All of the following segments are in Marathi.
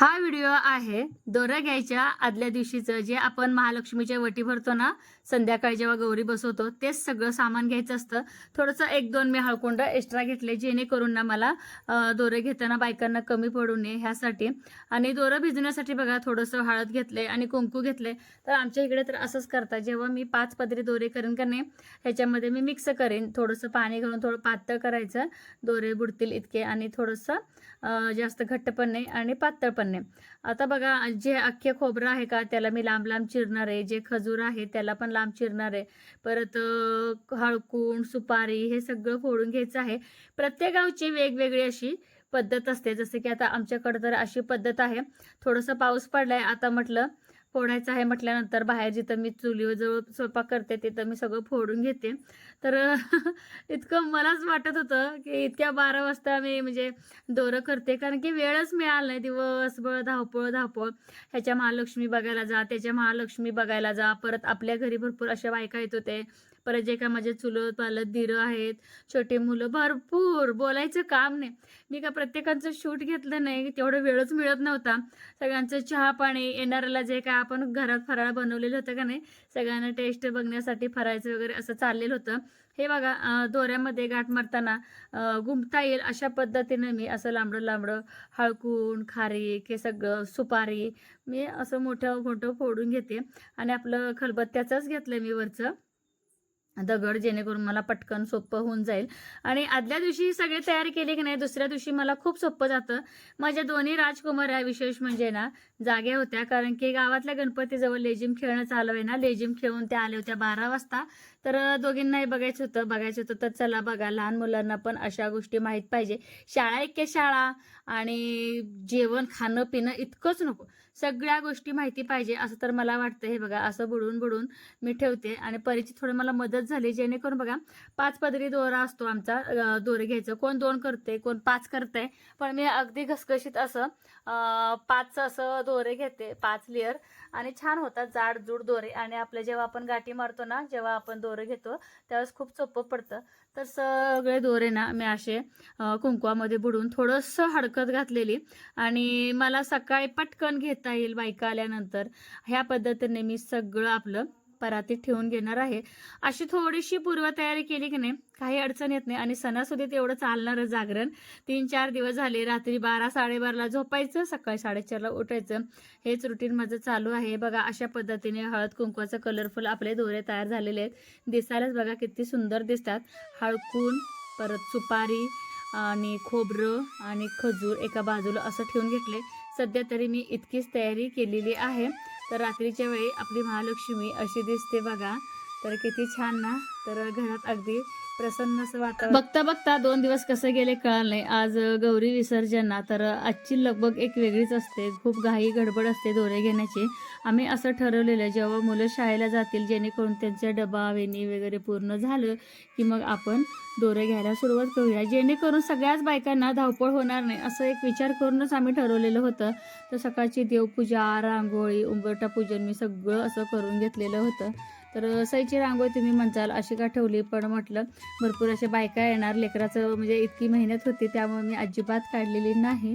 हा व्हिडिओ आहे दोरा घ्यायच्या आदल्या दिवशीचं. जे आपण महालक्ष्मीच्या वटी भरतो ना संध्याकाळी जेव्हा गौरी बसवतो तेच सगळं सामान घ्यायचं असतं. थोडंसं एक दोन मी हळकुंड एक्स्ट्रा घेतले जेणेकरून ना मला दोरे घेताना बायकांना कमी पडू नये ह्यासाठी. आणि दोरं भिजण्यासाठी बघा थोडंसं हळद घेतले आणि कुंकू घेतले तर आमच्या इकडे तर असंच करतात जेव्हा मी पाच पदरी दोरे करेन का नाही ह्याच्यामध्ये मी मिक्स करेन. थोडंसं पाणी घालून थोडं पातळ करायचं. दोरे बुडतील इतके आणि थोडंसं जास्त घट्ट पण नाही आणि पातळ पण नाही आता बघा जे अख्खे खोबरं आहे का त्याला मी लांब लांब चिरणार आहे जे खजूर आहे त्याला पण लांब चिरणार. आहे परत हळकूण सुपारी हे सगळं फोडून घ्यायचं आहे. प्रत्येक गावची वेगवेगळी अशी पद्धत असते. जसं की आता आमच्याकडे तर अशी पद्धत आहे. थोडंसं पाऊस पडलाय आता म्हटलं फोडायचं आहे म्हटल्यानंतर बाहेर जिथं मी चुलीजवळ स्वयंपाक करते तिथं मी सगळं फोडून घेते. तर इतकं मलाच वाटत होतं की इतक्या बारा वाजता मी म्हणजे दोरं करते. कारण की वेळच मिळाला नाही. दिवसभर धावपळ धावपळ. ह्याच्या महालक्ष्मी बघायला जा त्याच्या महालक्ष्मी बघायला जा. परत आपल्या घरी भरपूर अशा बायका येत होते परत जे काय माझे चुलत पालत दिरं आहेत छोटे मुलं भरपूर बोलायचं काम नाही. मी का प्रत्येकाचं शूट घेतलं नाही तेवढं वेळच मिळत नव्हता. सगळ्यांचं चहा पाणी येणाऱ्याला जे काय आपण घरात फराळ बनवलेलं होतं का नाही सगळ्यांना टेस्ट बघण्यासाठी फरायचं वगैरे असं चाललेलं होतं. हे बघा दोऱ्यामध्ये गाठ मारताना गुंपता येईल अशा पद्धतीनं मी असं लांबडं लांबडं हळकून खारीक हे सगळं सुपारी मी असं मोठं मोठं फोडून घेते. आणि आपलं खलबत्त्याचंच घेतलं मी वरचं. दगड जेणेकरून मला पटकन सोपं होऊन जाईल. आणि आदल्या दिवशी सगळे सगळी केले की नाही दुसऱ्या दिवशी मला खूप सोपं जातं. माझ्या दोन्ही राजकुमार या विशेष म्हणजे ना जाग्या होत्या. कारण की गावातल्या गणपतीजवळ लेझिम खेळणं चालू आहे ना लेझिम खेळून त्या आल्या होत्या बारा वाजता. तर दोघींनाही बघायचं होतं. बघायचं होतं तर चला बघा लहान मुलांना पण अशा गोष्टी माहीत पाहिजे. शाळा इतक्या शाळा आणि जेवण खाणं पिणं इतकंच नको. सगळ्या गोष्टी माहिती पाहिजे. असं तर मला वाटतं हे बघा. असं बुडून बुडून मी ठेवते. आणि परीची थोडी मला मदत झाली. जेणेकरून बघा पाच पदरी दोरा असतो आमचा दोरे घ्यायचं. कोण दोन करते कोण पाच करते पण मी अगदी घसघशीत असं पाच असं दोरे घेते पाच लेअर आणि छान होतात जाड जूड दोरे. आणि आपले जेव्हा आपण गाठी मारतो ना जेव्हा आपण दोरे घेतो त्यावेळेस खूप सोपं पडतं. तर सगळे दोरे ना मी असे कुंकवामध्ये बुडून थोडंसं हडकत घातलेली. आणि मला सकाळी पटकन घेता येईल बायका आल्यानंतर. ह्या पद्धतीने मी सगळं आपलं परातीत ठेवून घेणार आहे. अशी थोडीशी पूर्वतयारी केली की नाही काही अडचण येत नाही. आणि सणासुदीत एवढं चालणारं जागरण तीन चार दिवस झाले रात्री बारा साडेबाराला झोपायचं सकाळी साडेचारला उठायचं. हेच रुटीन माझं चालू आहे. बघा अशा पद्धतीने हळद कुंकवाचं कलरफुल आपले दोरे तयार झालेले आहेत. दिसायलाच बघा किती सुंदर दिसतात. हळकून परत सुपारी आणि खोबरं आणि खजूर एका बाजूला असं ठेवून घेतले. सध्या तरी मी इतकीच तयारी केलेली आहे. तर रात्रीच्या वेळी आपली महालक्ष्मी अशी दिसते बघा. तर किती छान ना? तर घरात अगदी प्रसन्न वातावरण. बघता बघता दोन दिवस कसे गेले कळलं नाही. आज गौरी विसर्जना तर आजची लगबग एक वेगळीच असते. खूप घाई गडबड असते दोरे घेण्याची. आम्ही असं ठरवलेलं जेव्हा मुलं शाळेला जातील जेणेकरून त्यांचा डबा वेणी वगैरे पूर्ण झालं की मग आपण दोरे घ्यायला सुरुवात करूया. जेणेकरून सगळ्याच बायकांना धावपळ होणार नाही असं एक विचार करूनच आम्ही ठरवलेलं होतं. तर सकाळची देवपूजा रांगोळी उंबरटा पूजन मी सगळं असं करून घेतलेलं होतं. तर सईची रांगोळी तुम्ही म्हणताल अशी का ठेवली? पण म्हटलं भरपूर अशा बायका येणार. लेकराचं म्हणजे इतकी मेहनत होती त्यामुळे मी अजिबात काढलेली नाही.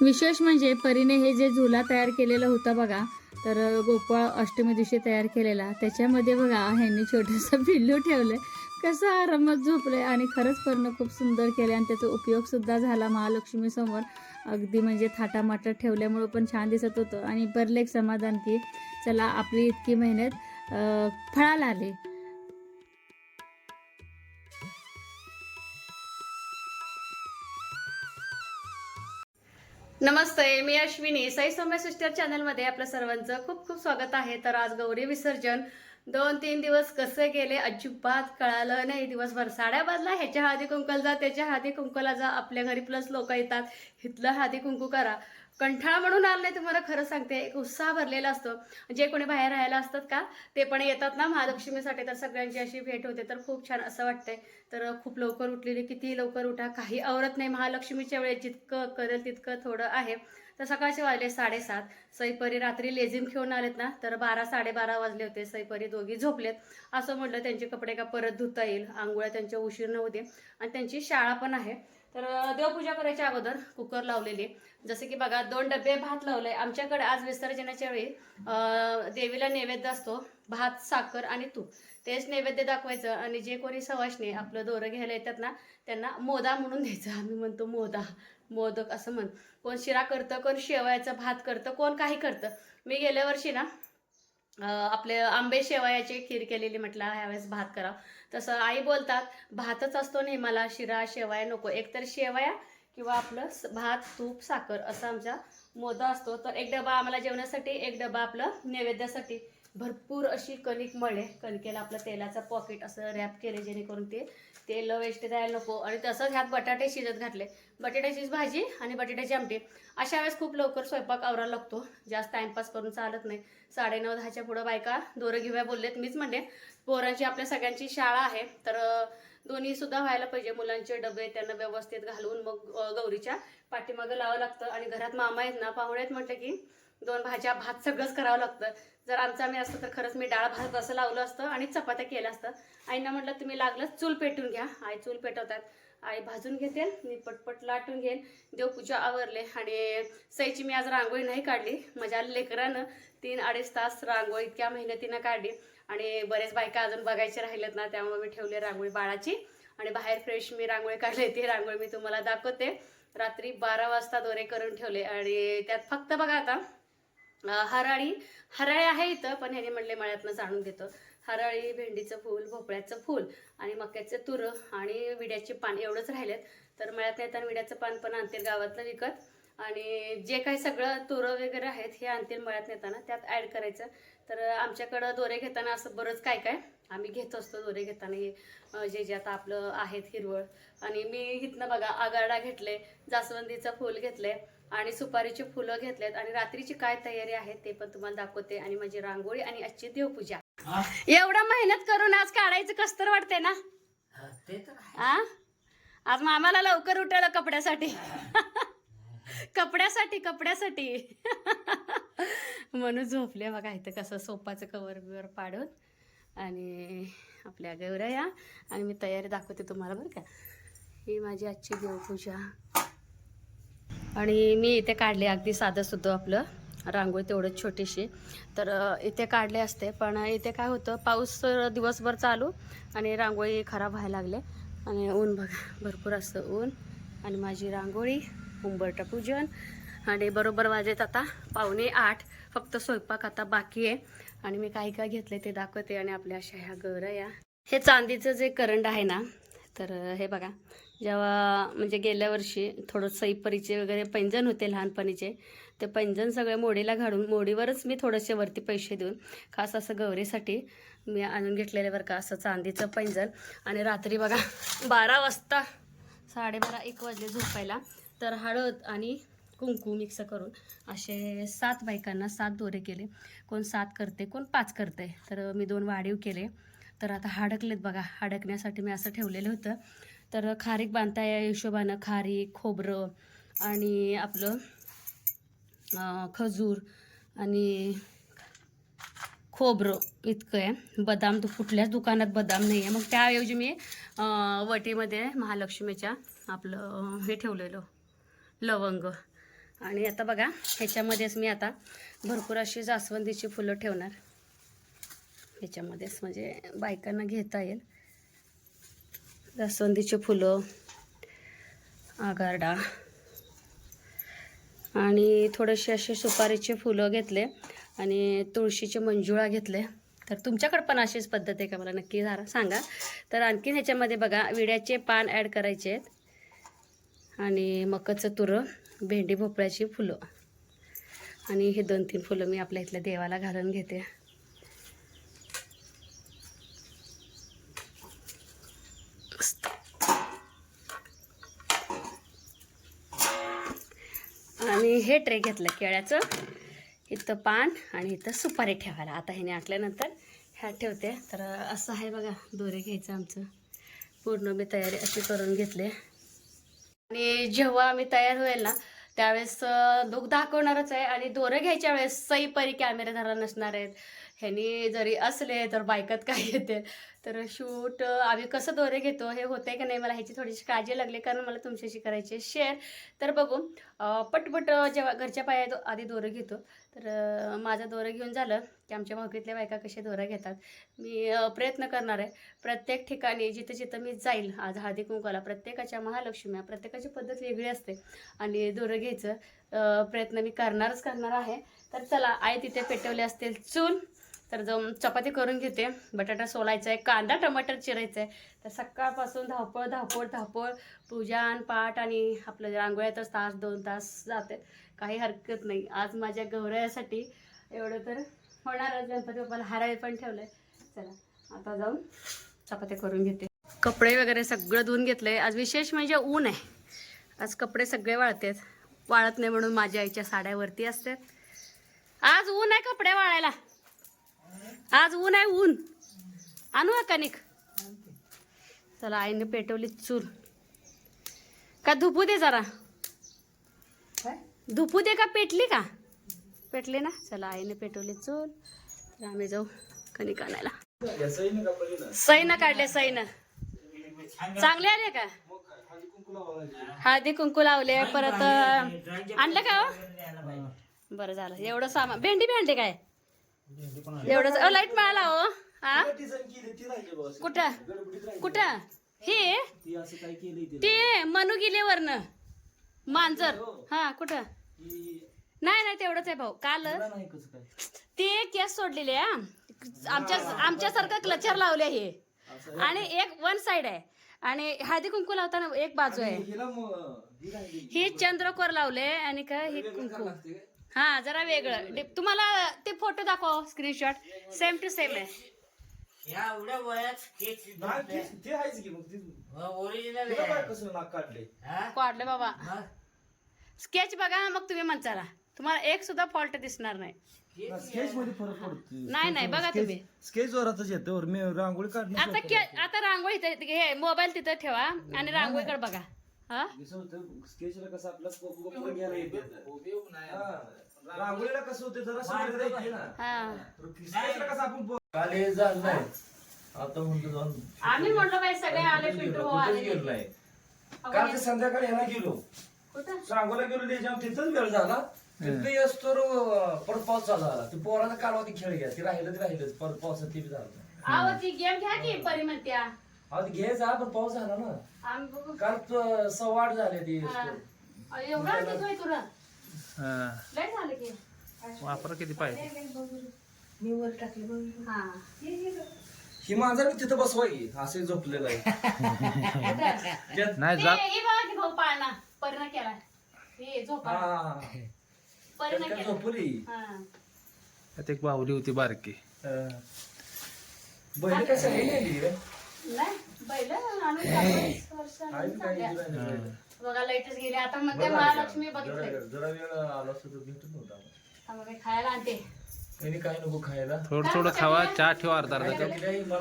विशेष म्हणजे परीने हे जे झुला तयार केलेलं होतं बघा तर गोपाळ अष्टमी दिवशी तयार केलेला. त्याच्यामध्ये बघा ह्यांनी छोटंसं पिल्लू ठेवलंय. कसं आरामात झोपलंय आणि खरंच परीनं खूप सुंदर केलं आणि त्याचा उपयोग सुद्धा झाला महालक्ष्मी समोर अगदी म्हणजे थाटामाटात ठेवल्यामुळं पण छान दिसत होतं. आणि बरलं एक समाधान की चला आपली इतकी मेहनत फळाला आली. नमस्ते मी अश्विनी. साई सौम्य सिस्टर चॅनलमध्ये आपल्या सर्वांचं खूप खूप स्वागत आहे. तर आज गौरी विसर्जन दोन तीन दिवस कसे गेले अजिबात कळालं नाही. दिवसभर साड्या बाजला ह्याच्या हळदी कुंकल जा त्याच्या हळदी कुंकला जा. आपल्या घरी प्लस लोक येतात. इथलं हळदी कुंकू करा. कंठाळा म्हणून आलं नाही तुम्हाला खरं सांगते. एक उत्साह भरलेला असतो. जे कोणी बाहेर राहायला असतात का ते पण येतात ना महालक्ष्मीसाठी. तर सगळ्यांची अशी भेट होते. तर खूप छान असं वाटतंय. तर खूप लवकर उठलेली. किती लवकर उठा. काही आवरत नाही. महालक्ष्मीच्या वेळेस जितकं करेल तितकं थोडं आहे. तर सकाळचे वाजले साडेसात. सईपरी रात्री लेझिम खेळून आलेत ना तर बारा साडेबारा वाजले होते. सईपरी दोघी झोपलेत. असं म्हटलं त्यांचे कपडे का परत धुता येईल? आंघोळ्या त्यांच्या उशीर नव्हते आणि त्यांची शाळा पण आहे. तर देवपूजा करायच्या अगोदर कुकर लावलेली. जसे की बघा दोन डबे भात लावले आमच्याकडे आज विसर्जनाच्या वेळी देवीला नैवेद्य असतो. भात साखर आणि तूप. तेच नैवेद्य दाखवायचं आणि जे कोणी सवाशने आपलं दोरं घ्यायला येतात ना त्यांना मोदा म्हणून द्यायचं. आम्ही म्हणतो मोदा मोदक असं म्हण. कोण शिरा करतं कोण शेवयाचं भात करतं कोण काही करतं. मी गेल्या वर्षी ना आपले आंबे शेवयाची खीर केलेली म्हटलं ह्यावेळेस भात करा तसं आई बोलतात भातच असतो नाही मला शिरा शेवया नको. एकतर शेवया किंवा आपलं भात तूप साखर असा आमचा मोदा असतो. तर एक डबा आम्हाला जेवणासाठी एक डबा आपलं नैवेद्यासाठी. भरपूर अशी कणिक मळे. कणकेला आपलं तेलाचं पॉकेट असं रॅप केले जेणेकरून ते तेल वेस्ट जायला नको. आणि तसंच ह्यात बटाटे शिजत घातले. बटाट्याचीच भाजी आणि बटाट्याची आमटी. अशा वेळेस खूप लवकर स्वयंपाक आवरायला लागतो. जास्त टाइमपास करून चालत नाही. साडेनऊ दहाच्या पुढं बायका दोरं घेऊया बोललेत. मीच म्हणते पोरांची आपल्या सगळ्यांची शाळा आहे. तर दोन्हीसुद्धा दोन्ही सुद्धा व्हायला पाहिजे. मुलांचे डबे त्यांना व्यवस्थित घालून मग गौरीच्या पाठीमागं लावावं लागतं. आणि घरात मामा आहेत ना पाहुणे आहेत म्हटलं की दोन भाज्या भात सगळंच करावं लागतं. जर आमचा आम्ही असतं तर खरंच मी डाळ भात असं लावलं असतं आणि चपात्या केल्या असतं. आईना म्हटलं तुम्ही लागलंच चूल पेटून घ्या. आई चूल पेटवतात. आई भाजून घेते मी पटपट लाटून घेईन. देवपूजा आवरले आणि सईची मी आज रांगोळी नाही काढली. माझ्या लेकरानं तीन अडीच तास रांगोळी इतक्या मेहनतीनं काढली. आणि बरेच बायका अजून बघायचे राहिलेत ना त्यामुळे मी ठेवली रांगोळी बाळाची. आणि बाहेर फ्रेश मी रांगोळी काढली ती रांगोळी मी तुम्हाला दाखवते. रात्री बारा वाजता दोरे करून ठेवले. आणि त्यात फक्त बघा आता हराळी हराळी आहे इथं पण ह्याने म्हणले मळ्यातनं जाणून घेतो. हराळी भेंडीचं फूल भोपळ्याचं फूल आणि मक्याचं तुरं आणि विड्याचे पान एवढंच राहिलेत. तर मळ्यात येताना विड्याचं पान पण आणतील गावातलं विकत. आणि जे काही सगळं तुरं वगैरे आहेत हे आणतील मळ्यात नेताना त्यात ॲड करायचं. तर आमच्याकडं दोरे घेताना असं बरंच काय काय आम्ही घेत असतो दोरे घेताना हे जे जे आता आपलं आहेत हिरवळ. आणि मी इथनं बघा आगाडा घेतले जास्वंदीचं फूल घेतले आणि सुपारीची फुलं घेतलेत. आणि रात्रीची काय तयारी आहे ते पण तुम्हाला दाखवते. आणि माझी रांगोळी आणि आजची देवपूजा. एवढा मेहनत करून आज काढायचं कस तर वाटते ना? आज मामाला लवकर उठवलं कपड्यासाठी. कपड्यासाठी कपड्यासाठी. म्हणून झोपले बघा इथं कसं सोपाचं कवर बिवर पाडून. आणि आपल्या गौरया आणि मी तयारी दाखवते तुम्हाला बरं का. ही माझी आजची देवपूजा. आणि मी इथे काढले अगदी साधं सुद्धा आपलं. रांगोळी तेवढंच छोटीशी. तर इथे काढले असते पण इथे काय होतं पाऊस दिवसभर चालू आणि रांगोळी खराब व्हायला लागले. आणि ऊन बघा भरपूर असतं ऊन. आणि माझी रांगोळी उंबरटा पूजन. आणि बरोबर वाजेत आता पावणे आठ. फक्त स्वयंपाक आता बाकी आहे. आणि मी काय काय घेतले ते दाखवते आणि आपल्या अशा ह्या गौरया. हे चांदीचं जे करंड आहे ना तर हे बघा. जेव्हा म्हणजे गेल्या वर्षी थोडं सईपरीचे वगैरे पैंजण होते लहानपणीचे ते पैंजण सगळे मोडीला घालून मोडीवरच मी थोडेसे वरती पैसे देऊन खास असं गौरीसाठी मी आणून घेतलेले बरं का असं चांदीचं पैंजण. आणि रात्री बघा बारा वाजता साडेबारा एक वाजले झोपायला. तर हळद आणि कुंकू मिक्स करून असे सात बायकांना सात दोरे केले. कोण सात करते कोण पाच करते. तर मी दोन वाढीव केले. तर आता हाडकलेत बघा हाडकण्यासाठी मी असं ठेवलेलं होतं. तर खारीक बांधता या हिशोबानं खारीक खोबरं आणि आपलं खजूर आणि खोबरं इतकं आहे. बदाम तर कुठल्याच दुकानात बदाम नाही आहे. मग त्याऐवजी मी वटीमध्ये महालक्ष्मीच्या आपलं हे ठेवलेलं लवंग. आणि आता बघा ह्याच्यामध्येच मी आता भरपूर अशी जास्वंदीची फुलं ठेवणार. ह्याच्यामध्येच म्हणजे बायकांना घेता येईल. जास्वंदीचे फुलं आगारडा आणि थोडेसे असे सुपारीचे फुलं घेतले आणि तुळशीचे मंजुळा घेतले. तर तुमच्याकडे पण अशीच पद्धत आहे का मला नक्की जरा सांगा. तर आणखीन ह्याच्यामध्ये बघा विड्याचे पान ॲड करायचे आहेत. आणि मकाचं तुरं भेंडी भोपळ्याची फुलं. आणि हे दोन तीन फुलं मी आपल्या इथल्या देवाला घालून घेते. आणि हे ट्रे घेतलं केळ्याचं इथं पान आणि इथं सुपारी ठेवायला. आता ह्याने आटल्यानंतर ह्या ठेवते. तर असं आहे बघा दोरे घ्यायचं आमचं. पूर्ण मी तयारी अशी करून घेतली. आणि जेव्हा आम्ही तयार होईल ना त्यावेळेस लुक दाखवणारच आहे आणि दोरं घ्यायच्या वेळेस सई परी कॅमेरे धरा नसणार आहेत. ह्यानी जरी असले तर बायकात काय येते. तर शूट आम्ही कसं दोरे घेतो हे होतंय की नाही मला ह्याची थोडीशी काळजी लागली कारण मला तुमच्याशी करायची शेअर तर बघू पटपट जेव्हा घरच्या पाया दो- आधी दोरं घेतो तर माझा माझं दोरं घेऊन झालं की आमच्या भाऊकीतल्या बायका कसे दोरा घेतात. मी प्रयत्न करणार आहे. प्रत्येक ठिकाणी जिथं जिथं मी जाईल आज हळदी कुंकवाला प्रत्येकाच्या महालक्ष्म्या प्रत्येकाची पद्धत वेगळी असते आणि दोरं घ्यायचं प्रयत्न मी करणारच करणार आहे. तर चला आई तिथे पेटवले असतील चूल तर जाऊन चपाती करून घेते. बटाटा सोलायचा आहे कांदा टमाटर चिरायचं आहे. तर सकाळपासून धावपळ धावपळ धावपळ पूजान पाठ आणि आपलं रांगोळ्यातच तास दोन तास जाते. काही हरकत नाही. आज माझ्या गौरयासाठी एवढं तर होणारच गणपती बाप्पाला हाराय पण ठेवलंय. चला आता जाऊन चपात्या करून घेते. कपडे वगैरे सगळं धुवून आहे आज विशेष म्हणजे ऊन आहे. आज कपडे सगळे वाळतात. वाळत नाही म्हणून माझ्या आईच्या साड्यावरती असतात आज ऊन आहे कपडे वाळायला. आज ऊन आहे ऊन. आणू का कणिक? चला आईने पेटवली चूल. का धुपू दे जरा? धुपू दे का? पेटली का? पेटली ना? चला आईने पेटवली चूल. तर आम्ही जाऊ कणिक आणायला सईनं काढले सईनं. चांगले आले का? हळदी कुंकू लावले परत आणलं का हो? बरं झालं. एवढं सामान भेंडी भेंडी काय? एवढंच लाइट मिळाला हो? हा कुठं? कुठं? हे? ते मनू गेले वरनं. मांजर. हा कुठं? नाही नाही तेवढंच आहे भाऊ. काल ते केस सोडलेले हा. आमच्या आमच्यासारखं क्लचर लावले हे. आणि एक वन साइड आहे. आणि हळदी कुंकू लावताना एक बाजू आहे. हे चंद्रकोर लावले आणि काय हे कुंकू. हा जरा वेगळं. तुम्हाला ते फोटो दाखव स्क्रीनशॉट सेम टू सेम आहे. एवढ्या वयात की ओरिजिनल काढले? काढले बाबा. स्केच बघा मग तुम्ही म्हणताला. तुम्हाला एक सुद्धा फॉल्ट दिसणार नाही. स्केच मध्ये फरक पडतो. नाही नाही बघा तुम्ही. स्केच येतो. मी रांगोळी आता के आता रांगोळी इथं हे मोबाईल तिथं ठेवा आणि रांगोळीकडे बघा. हा? स्केचला कसं आपला पुढे घ्यायला येते. हा. रांगोळीला कसं होते जरा समोर येते ना. हा. स्केचला कसं आपण पो- काल हे झालं नाही. आता म्हणतो जाऊन आम्ही म्हणलो बाई सगळे आले पिंटू हो आले. गेलो नाही. काल ते संध्याकाळी गेलो. सांगोला गेलो त्याच्यावर तिथंच वेळ झाला. तिथे असतो परत पाऊस चालू झाला. ते पोरानं कालवा ते खेळ घ्या ते राहिलं ते राहिलंच. परत पावसात ते बी झालं. आहो ती गेम घ्या की परी म्हणत्या. अहो ते घ्यायचा पण पाऊस झाला ना. आम्ही बघू. काल त- सव्वा आठ झाले ते हा. एवढा तुला? लय झालं की. वापर किती पाहिजे? हा. ही मांजर मी तिथं बसवाय असे झोपलेलं आहे. त्यात- नाही ते जात हे बघा की भाऊ पाळणा. परिणा केला हे हा, झोपा हा, हा. परिणा त्यात काय केला झोपली हा त्यात एक बाहुली होती बारकी हा. बहिणी काय सगळी नेली रे नाही बैल आणून टाकलं. वर्षांनी आई बी काही चालल्या. दिलं नाही. बघा लाईटच गेली आता म्हणते बरं आहे का? महालक्ष्मी बघितले जरा जरा वेळ आला असतो तर भेटत नव्हता मग मी खायला आणते त्यांनी काही नको खायला थोडं थोडं खावा चहा ठेवा अर्धा अर्धा कप काही मला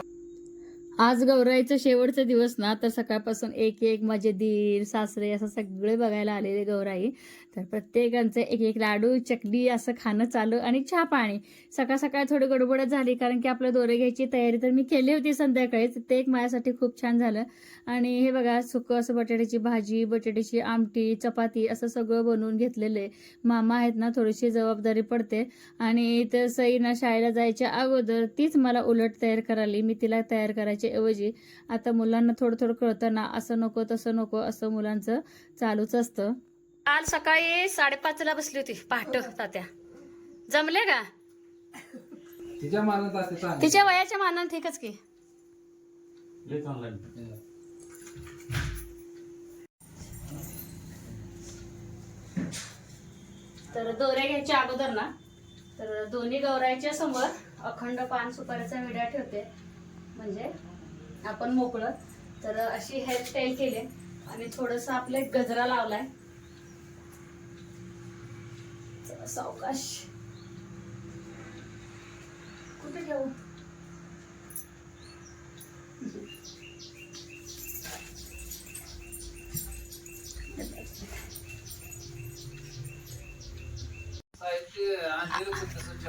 आज गौराईचा शेवटचा दिवस ना तर सकाळपासून एक एक माझे दीर सासरे असं सगळे बघायला आलेले गौराई. तर प्रत्येकांचं एक एक लाडू चकली असं खाणं चालू आणि चहा पाणी. सकाळ सकाळ थोडी गडबडच झाली कारण की आपलं दोरे घ्यायची तयारी तर मी केली होती संध्याकाळीच. ते एक माझ्यासाठी खूप छान झालं. आणि हे बघा सुकं असं बटाट्याची भाजी बटाट्याची आमटी चपाती असं सगळं बनवून घेतलेलं आहे. मामा आहेत ना थोडीशी जबाबदारी पडते. आणि तर सईना शाळेला जायच्या अगोदर तीच मला उलट तयार करायली मी तिला तयार करायच्या ऐवजी आता मुलांना थोडं थोडं कळतं ना असं नको तसं नको असं मुलांचं चालूच असतं. काल सकाळी साडेपाचला बसली होती पहाट तात्या. जमले का? तिच्या मानात तिच्या वयाच्या मानानं ठीकच की. तर दोऱ्या घ्यायच्या अगोदर ना तर दोन्ही गौरायच्या समोर अखंड पान सुपारीचा विड्या ठेवते. म्हणजे आपण मोकळं. तर अशी हेअरस्टाईल केली आणि थोडंसं आपले गजरा लावलाय. सावकाश. कुठे ठेवू?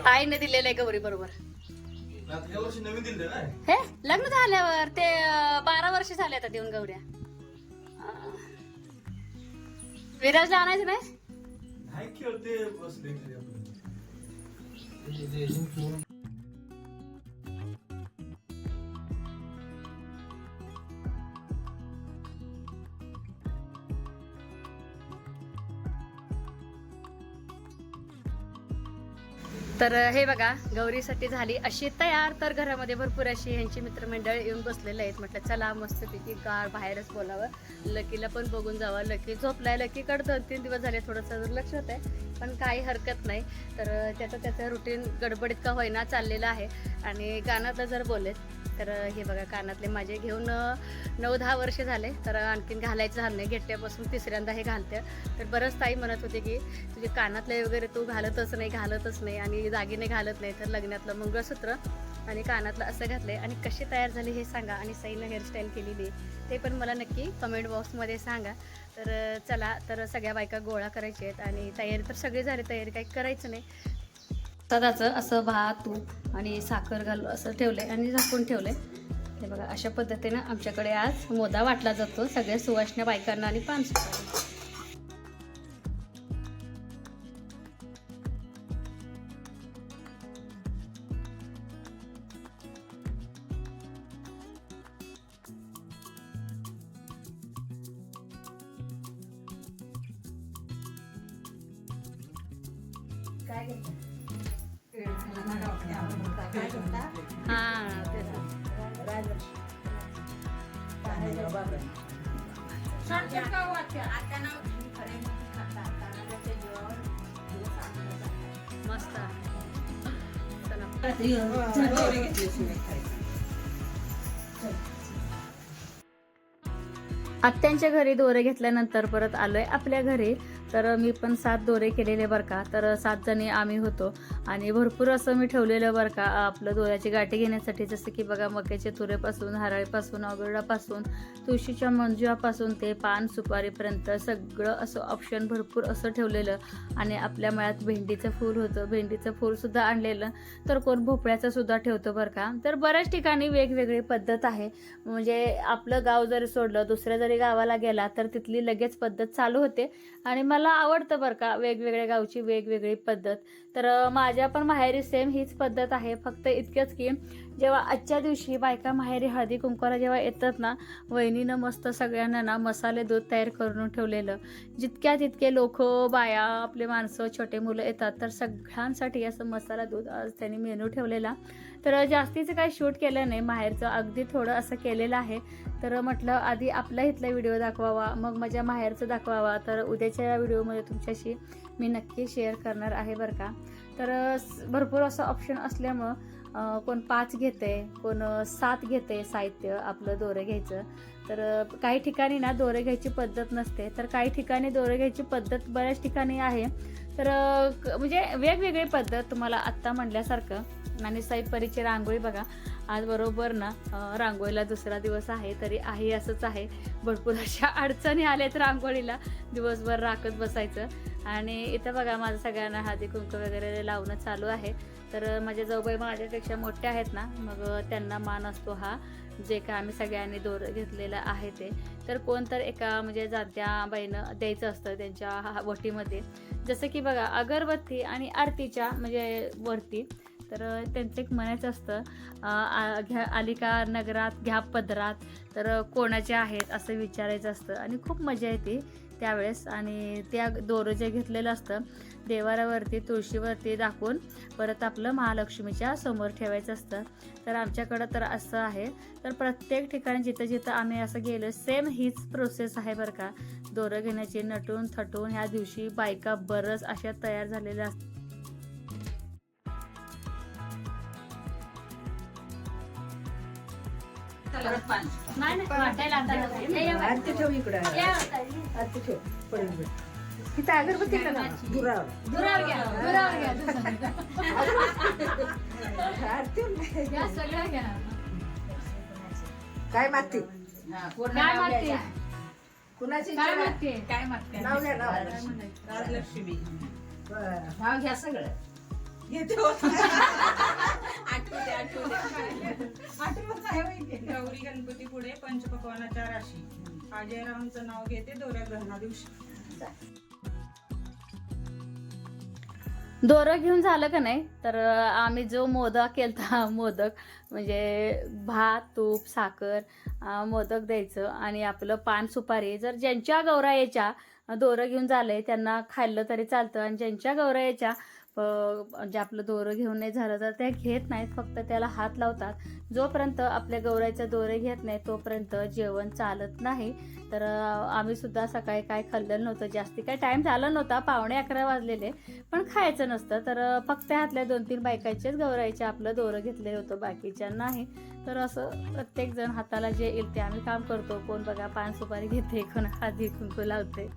आईने दिलेलं आहे गौरी बरोबर. नवीन दिलं ना? हे? लग्न झाल्यावर ते बारा वर्ष झाले आता देऊन गौऱ्या. विराजला आणायचं नाही? नाही खेळते बसले तर हे बघा गौरीसाठी झाली अशी तयार तर घरामध्ये भरपूर अशी यांची मित्रमंडळ येऊन बसलेले आहेत. म्हटलं चला मस्तपैकी गार बाहेरच बोलावं. लकीला पण बघून जावं. लकी झोपलाय लकीकडं दोन तीन दिवस झाले थोडंसं दुर्लक्ष होत आहे पण काही हरकत नाही. तर त्याचं त्याचं रुटीन गडबडीत का होईना चाललेलं आहे. आणि गाण्यातलं जर बोलेत तर हे बघा कानातले माझे घेऊन नऊ दहा वर्ष झाले. तर आणखीन घालायचं झालं नाही. घेट्यापासून तिसऱ्यांदा हे घालते. तर बरंच ताई म्हणत होते की तुझे कानातले वगैरे तू घालतच नाही घालतच नाही आणि दागिने घालत नाही तर लग्नातलं मंगळसूत्र आणि कानातलं असं घातलं आहे आणि कशी तयार झाली हे सांगा. आणि सईनं हेअरस्टाईल केलेली ते पण मला नक्की कमेंट बॉक्समध्ये सांगा. तर चला तर सगळ्या बायका गोळा करायच्या आहेत आणि तयारी तर सगळी झाली तयारी काही करायचं नाही. सदाचं असं भात तूप आणि साखर घालून असं ठेवलं आहे आणि झाकून ठेवलंय. हे बघा अशा पद्धतीनं आमच्याकडे आज मोदा वाटला जातो. सगळ्या सुवासण्या बायकांना आणि पान हां मस्त. आत्यांच्या घरी दोरे घेतल्यानंतर परत आलोय आपल्या घरी. तर मी पण सात दोरे केलेले बरं का. तर सात जणी आम्ही होतो. आणि भरपूर असं मी ठेवलेलं बरं का आपलं दोऱ्याची गाठी घेण्यासाठी. जसं की बघा मक्याच्या तुरेपासून हराळीपासून अगरडापासून तुळशीच्या मंजुळापासून ते पान सुपारीपर्यंत सगळं असं ऑप्शन भरपूर असं ठेवलेलं. आणि आपल्या मळ्यात भेंडीचं फूल होतं. भेंडीचं फूलसुद्धा आणलेलं. तर कोण भोपळ्याचं सुद्धा ठेवतो बरं का. तर बऱ्याच ठिकाणी वेगवेगळी पद्धत आहे. म्हणजे आपलं गाव जरी सोडलं दुसऱ्या जरी गावाला गेला तर तिथली लगेच पद्धत चालू होते. आणि मला आवडतं बरं का वेगवेगळ्या गावची वेगवेगळी पद्धत. तर माझ्या पण माहेरी सेम हीच पद्धत आहे. फक्त इतकंच की जेव्हा आजच्या दिवशी बायका माहेरी हळदी कुंकवाला जेव्हा येतात ना वहिनीनं मस्त सगळ्यांना ना मसाले दूध तयार करून ठेवलेलं. जितक्या तितके लोक बाया आपले माणसं छोटे मुलं येतात तर सगळ्यांसाठी असं मसाला दूध आज त्यांनी मेनू ठेवलेला. तर जास्तीचं काही शूट केलं नाही. माहेरचं अगदी थोडं असं केलेलं आहे. तर म्हटलं आधी आपला इथला व्हिडिओ दाखवावा मग माझ्या माहेरचं दाखवावा. तर उद्याच्या व्हिडिओमध्ये तुमच्याशी मी नक्की शेअर करणार आहे बरं का. तर भरपूर असं ऑप्शन असल्यामुळं कोण पाच घेते कोण सात घेते साहित्य आपलं दोरं घ्यायचं. तर काही ठिकाणी ना दोरे घ्यायची पद्धत नसते. तर काही ठिकाणी दोरे घ्यायची पद्धत बऱ्याच ठिकाणी आहे. तर क- म्हणजे वेगवेगळी पद्धत तुम्हाला आत्ता म्हणल्यासारखं आणि साईपरीची रांगोळी बघा. आज बरोबर ना रांगोळीला दुसरा दिवस आहे तरी आहे असंच आहे. भरपूर अशा अडचणी आल्यात रांगोळीला. दिवसभर राखत बसायचं. आणि इथं बघा माझं सगळ्यांना हळदी कुंकू वगैरे लावणं चालू आहे. तर माझ्या जाऊबाई माझ्यापेक्षा मोठ्या आहेत ना मग त्यांना मान असतो हा. जे का आम्ही सगळ्यांनी दोर घेतलेलं आहे ते. तर कोण तर एका म्हणजे जात्या बाईनं द्यायचं असतं त्यांच्या हा- वटीमध्ये. जसं की बघा अगरबत्ती आणि आरतीच्या म्हणजे वरती. तर त्यांचं एक म्हणायचं असतं घ्या आली का नगरात घ्या पदरात तर कोणाचे आहेत असं विचारायचं असतं आणि खूप मजा येते त्यावेळेस. आणि त्या दोरं जे घेतलेलं असतं देवारावरती तुळशीवरती दाखवून परत आपलं महालक्ष्मीच्या समोर ठेवायचं असतं. तर आमच्याकडं तर असं आहे. तर प्रत्येक ठिकाणी जिथं जिथं आम्ही असं गेलो सेम हीच प्रोसेस आहे बरं का. दोरं घेण्याची नटून थटून ह्या दिवशी बायका बरंच अशा तयार झालेल्या असतात ठेव इकडं. या. आरती ठेव. पडेल तिथं अगरबत्ती? दुरावर. दुरावर घ्या दुरावर घ्या सगळं काय मागते? काय मागते? कुणाची काय मागते? काय मागते? नाव घ्या नाव राजलक्ष्मी. बरं. नाव घ्या सगळं. घेते गौरी गणपती पुढे पंचपकवानाच्या राशी. अजयरावांचं नाव घेते दोऱ्या ग्रहणा दिवशी. दोरं घेऊन झालं का नाही? तर आम्ही जो मोदक केलता मोदक म्हणजे भात तूप साखर मोदक द्यायचं आणि आपलं पान सुपारी. जर ज्यांच्या गौरायाच्या दोरं घेऊन झालंय त्यांना खाल्लं तरी चालतं. आणि ज्यांच्या गौरायाच्या जे आपलं दोरं घेऊन नाही झालं तर त्या घेत नाहीत फक्त त्याला हात लावतात. जोपर्यंत आपल्या गौराईचं दोरे घेत नाही तोपर्यंत जेवण चालत नाही. तर आम्ही सुद्धा सकाळी काय खाल्लं नव्हतं जास्ती काय टाईम झाला नव्हता पावणे अकरा वाजलेले. पण खायचं नसतं. तर फक्त ह्यातल्या दोन तीन बायकांचेच गौराईचे आपलं दोरं घेतले होतं बाकीच्या नाही. तर असं प्रत्येक जण हाताला जे येईल ते आम्ही काम करतो. कोण बघा पान सुपारी घेते कोण हात कुंकू लावते.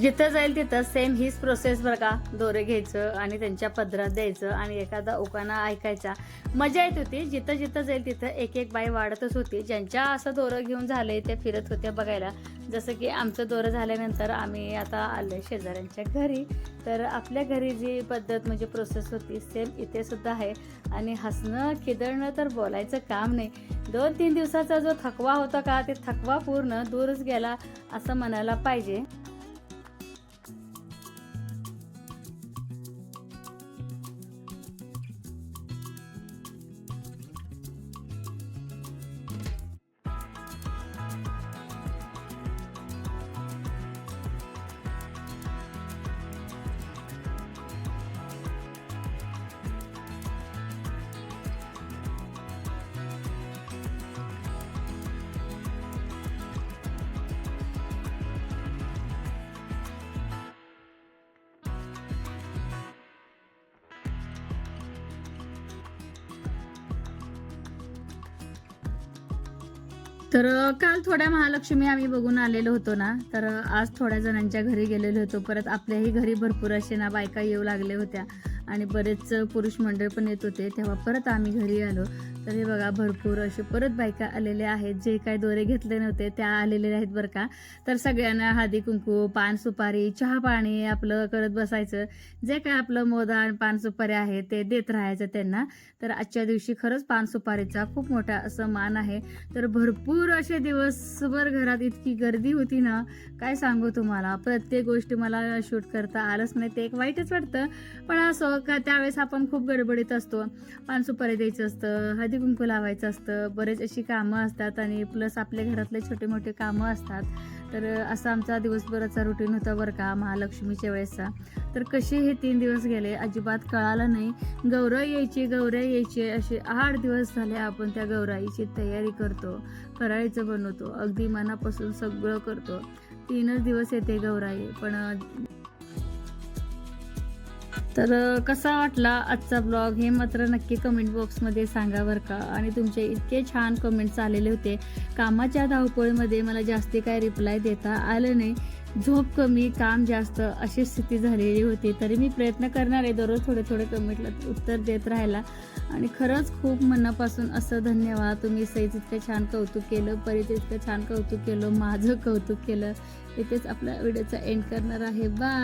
जिथं जाईल तिथं सेम हीच प्रोसेस बरं का. दोरे घ्यायचं आणि त्यांच्या पदरात द्यायचं आणि एखादा उकाना ऐकायचा. मजा येत होती. जिथं जिथं जाईल तिथं एक एक बाई वाढतच होती. ज्यांच्या असं दोरं घेऊन झालंय ते फिरत होत्या बघायला. जसं की आमचं दोरं झाल्यानंतर आम्ही आता आलो शेजाऱ्यांच्या घरी. तर आपल्या घरी जी पद्धत म्हणजे प्रोसेस होती सेम इथे सुद्धा आहे. आणि हसणं खिदळणं तर बोलायचं काम नाही. दोन तीन दिवसाचा जो थकवा होता का ते थकवा पूर्ण दूरच गेला असं म्हणायला पाहिजे. तर काल थोड्या महालक्ष्मी आम्ही बघून आलेलो होतो ना तर आज थोड्या जणांच्या घरी गेलेलो होतो. परत आपल्याही घरी भरपूर असे ना बायका येऊ लागले होत्या. आणि बरेच पुरुष मंडळ पण येत होते. तेव्हा परत आम्ही घरी आलो. तर हे बघा भरपूर असे परत बायका आलेल्या आहेत. जे काय दोरे घेतले नव्हते त्या आलेले आहेत बरं का. तर सगळ्यांना हळदी कुंकू पान सुपारी चहा पाणी आपलं करत बसायचं. जे काय आपलं मोदान पान सुपारी आहे ते देत राहायचं त्यांना. तर आजच्या दिवशी खरंच पान सुपारीचा खूप मोठा असं मान आहे. तर भरपूर असे दिवसभर घरात इतकी गर्दी होती ना काय सांगू तुम्हाला? प्रत्येक गोष्टी मला शूट करता आलंच नाही. ते एक वाईटच वाटतं. पण असं का त्यावेळेस आपण खूप गडबडीत असतो. पान सुपारी द्यायचं असतं हळदी कुंकू लावायचं असतं बरेच अशी कामं असतात आणि प्लस आपल्या घरातले छोटे मोठे कामं असतात. तर असा आमचा दिवसभराचा रुटीन होता बरं का महालक्ष्मीच्या वेळेसचा. तर कसे हे तीन दिवस गेले अजिबात कळालं नाही. गौरव यायची गौऱ्या यायची असे आठ दिवस झाले आपण त्या गौराईची तयारी करतो फराळीचं बनवतो अगदी मनापासून सगळं करतो. तीनच दिवस येते गौराई पण तर कसा वाटला आजचा ब्लॉग हे मात्र नक्की कमेंट बॉक्समध्ये सांगा बरं का. आणि तुमचे इतके छान कमेंट्स आलेले होते. कामाच्या धावपळीमध्ये मला जास्ती काय रिप्लाय देता आलं नाही. झोप कमी काम जास्त अशी स्थिती झालेली होती. तरी मी प्रयत्न करणार आहे दररोज थोडे थोडे कमेंटला उत्तर देत राहायला. आणि खरंच खूप मनापासून असं धन्यवाद. तुम्ही सईच इतकं छान कौतुक केलं परीच इतकं छान कौतुक केलं माझं कौतुक केलं. इथेच आपल्या व्हिडिओचा एंड करणार आहे. बाय